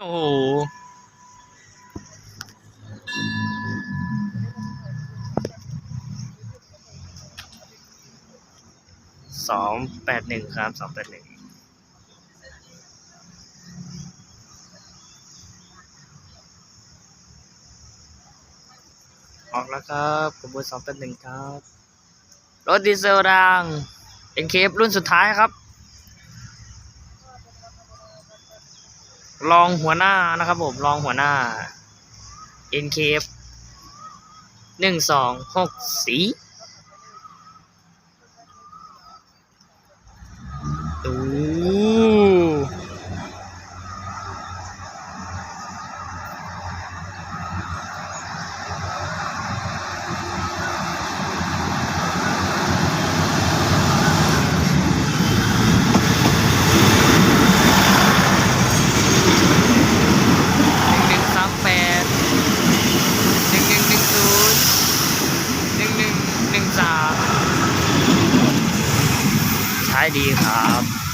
โอ้โหสองแปดหนึ่งครับสองแปดหนึ่งออกแล้วครับขบวนสองแปดหนึ่งครับ รถดีเซลดังเป็นเคฟรุ่นสุดท้ายครับ รองหัวหน้านะครับผมรองหัวหน้า NKF หนึ่งสองหกสีดูหนึ่งสามแปดหนึ่งหนึ่งหนึ่งศูนย์หนึ่งหามใช้ดีครับ